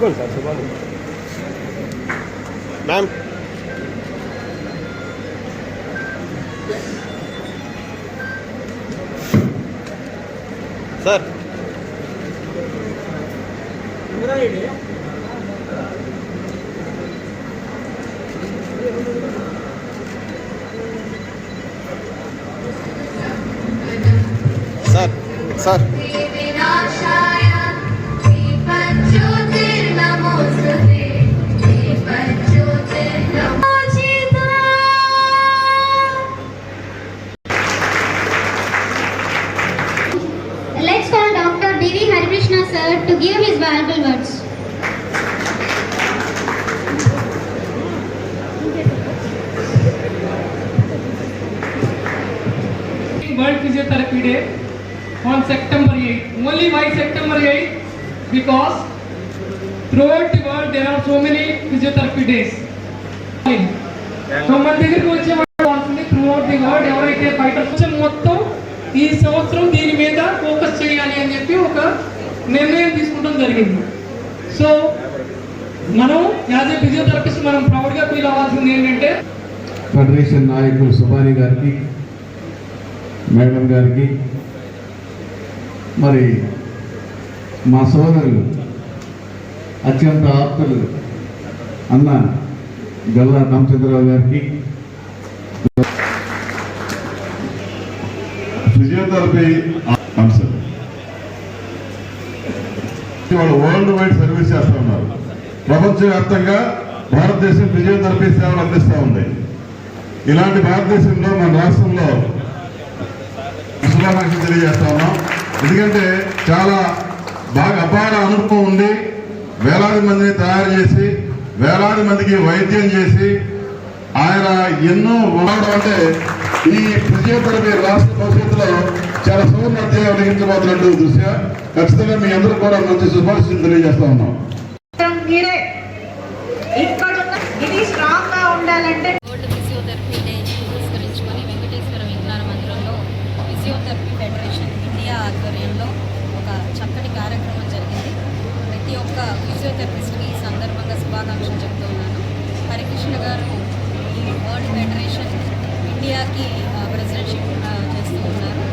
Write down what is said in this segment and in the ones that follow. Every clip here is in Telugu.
कौन सा सुबह ma'am sir sir sir to give his valuable words. World Physiotherapy Day on September 8. Only why September 8? Because throughout the world there are so many physiotherapy days. So మన దగ్గరికి వచ్చే వాళ్ళు త్రూ అవుట్ ది వరల్డ్ ఎవరైతే ఫైటర్స్ మొత్తం ఈ సంవత్సరం దీని మీద ఫోకస్ చేయాలి అని చెప్పి ఒక నిర్ణయం తీసుకోవడం జరిగింది. సో మనం యాజ్ ఏ ఫిజియోథెరపిస్ట్ మనం ప్రౌడ్గా ఫీల్ అవ్వాల్సింది ఏంటంటే ఫెడరేషన్ నాయకులు సుబాని గారికి మేడం గారికి మరి మా సోదరులు అత్యంత ఆప్తులు అన్న గల్లా రామచంద్రరావు గారికి. ఫిజియోథెరపీ వాళ్ళు వరల్డ్ వైడ్ సర్వీస్ చేస్తూ ఉన్నారు. ప్రపంచవ్యాప్తంగా భారతదేశం ఫిజియోథెరపీ సేవలు అందిస్తూ ఉంది. ఇలాంటి భారతదేశంలో మన రాష్ట్రంలో శుభాకాంక్షలు తెలియజేస్తా ఉన్నాం. ఎందుకంటే చాలా బాగా అపార అనుభవం ఉండి వేలాది మందిని తయారు చేసి వేలాది మందికి వైద్యం చేసి ఆయన ఎన్నో వాడడం అంటే ఈ ఫిజియోథెరపీ రాష్ట్ర భవిష్యత్తులో చాలా సువర్ణ అధ్యాయం వెలిగించబోతున్నట్టు దృశ్య. ఖచ్చితంగా మీ అందరూ కూడా మంచి శుభాశిస్తులు తెలియజేస్తా ఉన్నాం. మీరే. ఇక్కడున్న ఇది స్ట్రాంగ్గా ఉండాలంటే వరల్డ్ ఫిజియోథెరపీ డే పురస్కరించుకొని వెంకటేశ్వర విజ్ఞాన మందిరంలో ఫిజియోథెరపీ ఫెడరేషన్ ఇండియా ఆధ్వర్యంలో ఒక చక్కటి కార్యక్రమం జరిగింది. ప్రతి ఒక్క ఫిజియోథెరపిస్ట్కి ఈ సందర్భంగా శుభాకాంక్షలు చెప్తూ ఉన్నాను. హరికృష్ణ గారు ఈ వరల్డ్ ఫెడరేషన్ ఇండియాకి ప్రెసిడెంట్షిప్ చేస్తూ ఉన్నారు.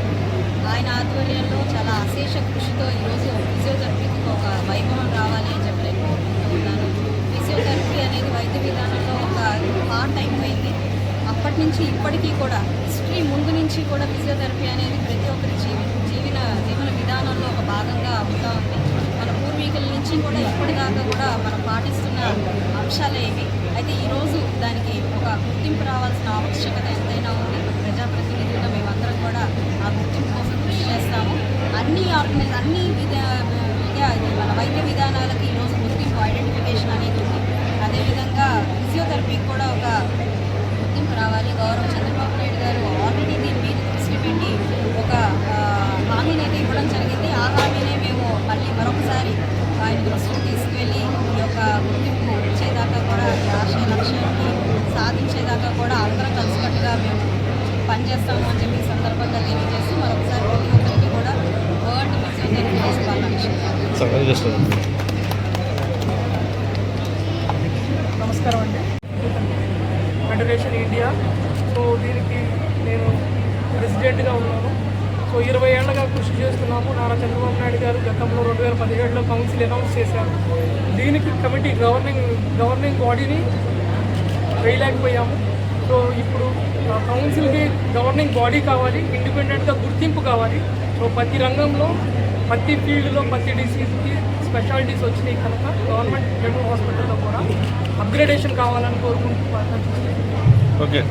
ఆధ్వర్యంలో చాలా అశేష కృషితో ఈరోజు ఫిజియోథెరపీకి ఒక వైభవం రావాలి అని చెప్పి నేను కోరుకుంటున్నాను. ఫిజియోథెరపీ అనేది వైద్య విధానంలో ఒక పార్ట్ అయిపోయింది. అప్పటి నుంచి ఇప్పటికీ కూడా హిస్టరీ ముందు నుంచి కూడా ఫిజియోథెరపీ అనేది ప్రతి ఒక్కరి జీవి జీవన జీవన విధానంలో ఒక భాగంగా అవుతా ఉంది. మన పూర్వీకుల నుంచి కూడా ఇప్పటిదాకా కూడా మనం పాటిస్తున్న అంశాలే ఇవి. అయితే ఈరోజు దానికి ఒక గుర్తింపు రావాల్సిన ఆవశ్యకత ఎంతైనా ఉంది ప్రజాప్రతినిధులుగా మేమందరం కూడా ఆ గుర్తింపు కోసం కృషి చేస్తాము అన్ని ఆర్గనైజ్ అన్ని విద్యా మన వైద్య విధానాలకి ఈరోజు గుర్తింపు ఐడెంటిఫికేషన్ అనేది ఉంది. అదేవిధంగా ఫిజియోథెరపీకి కూడా ఒక గుర్తింపు రావాలి. గౌరవ చంద్రబాబు నాయుడు గారు ఆల్రెడీ దీని మీద దృష్టి పెట్టి ఒక హామీని అయితే ఇవ్వడం జరిగింది. ఆ హామీనే మేము మళ్ళీ మరొకసారి ఆయన దృష్టికి తీసుకువెళ్ళి ఈ యొక్క గుర్తింపు వచ్చేదాకా కూడా ఆశయ లక్ష్యాన్ని సాధించేదాకా కూడా అందరం కలిసికట్టుగా మేము పనిచేస్తాము అని చెప్పి సందర్భంగా తెలియజేస్తూ మరొకసారి ప్రతి ఒక్కరికి కూడా వరల్డ్ ఫిజియోథెరపీ డే అది నమస్కారం అండి. ఫెడరేషన్ ఇండియా సో దీనికి నేను ప్రెసిడెంట్గా ఉన్నాను. సో ఇరవై ఏళ్ళగా కృషి చేస్తున్నాము. నారా చంద్రబాబు నాయుడు గారు గతంలో రెండు వేల పదిహేడులో కౌన్సిల్ అనౌన్స్ చేశారు. దీనికి కమిటీ గవర్నింగ్ గవర్నింగ్ బాడీని వేయలేకపోయాము. సో ఇప్పుడు కౌన్సిల్కి గవర్నింగ్ బాడీ కావాలి ఇండిపెండెంట్గా గుర్తింపు కావాలి. సో ప్రతి రంగంలో ప్రతి ఫీల్డ్లో ప్రతి డిసీజ్కి స్పెషాలిటీస్ వచ్చినాయి కనుక గవర్నమెంట్ జనరల్ హాస్పిటల్లో కూడా అప్గ్రేడేషన్ కావాలని కోరుకుంటూ ఓకే.